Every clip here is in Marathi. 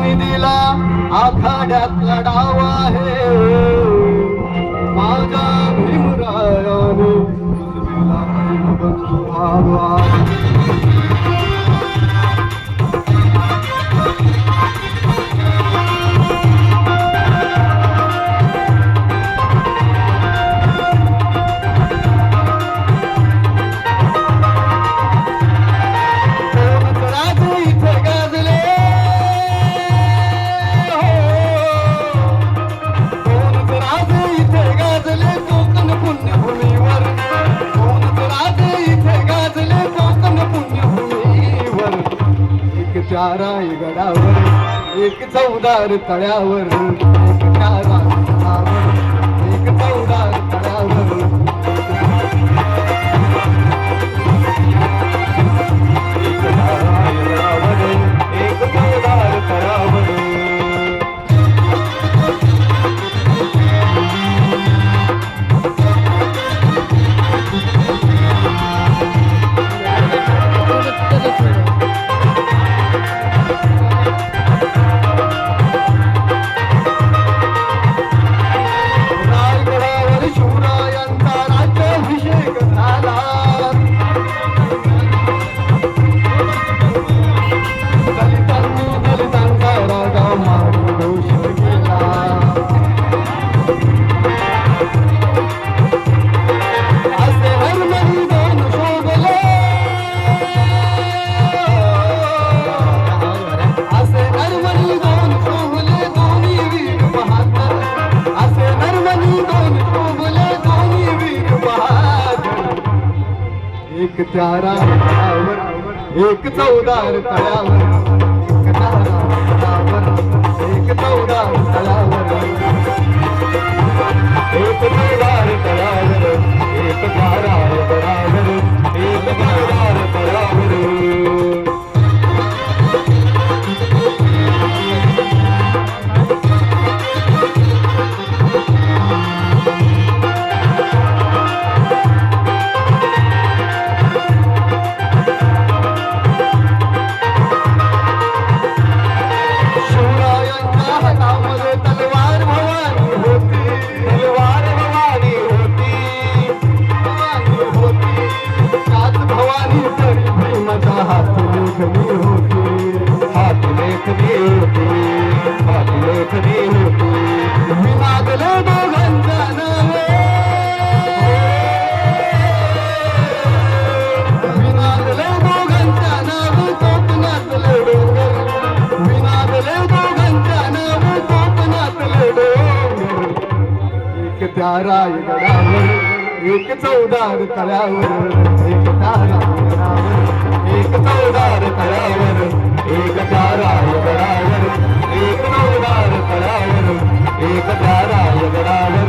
निधीला आखाड्यात लढाव आहे. माझ्या भीमरायाने उजवीला एक त्या रायगडावर एक चौदार तळ्यावर एक त्या एक चौदार एक त्या एक चौदार तळ्यावर एक एक चौदार तळ्यावर हातामध्ये तलवार भवानी होती. तलवार भवानी होती. भवानी होती. त्याच भवानी तरी भीमाचा हात लेखनी होती. हात लेखनी होती. हात लेखनी होती. त्या रायगडावर एक चौदार तळ्यावर एक त्या रायगडावर एक चौदार तळ्यावर एक त्या रायगडावर एक चौदार तळ्यावर एक त्या रायगडावर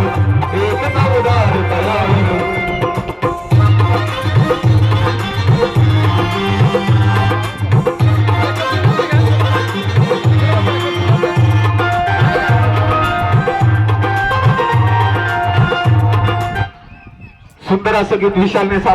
एक चौदार तळ्यावर. सुंदर असं गीत विशालने सादर